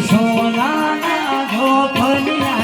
સોના ધોપલિયા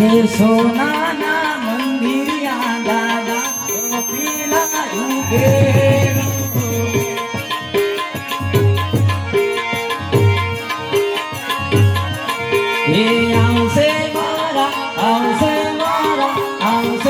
હે સોનાના મંદિરા દાદા પીલા યુગે આવશે મારા આવશે મારા આવશે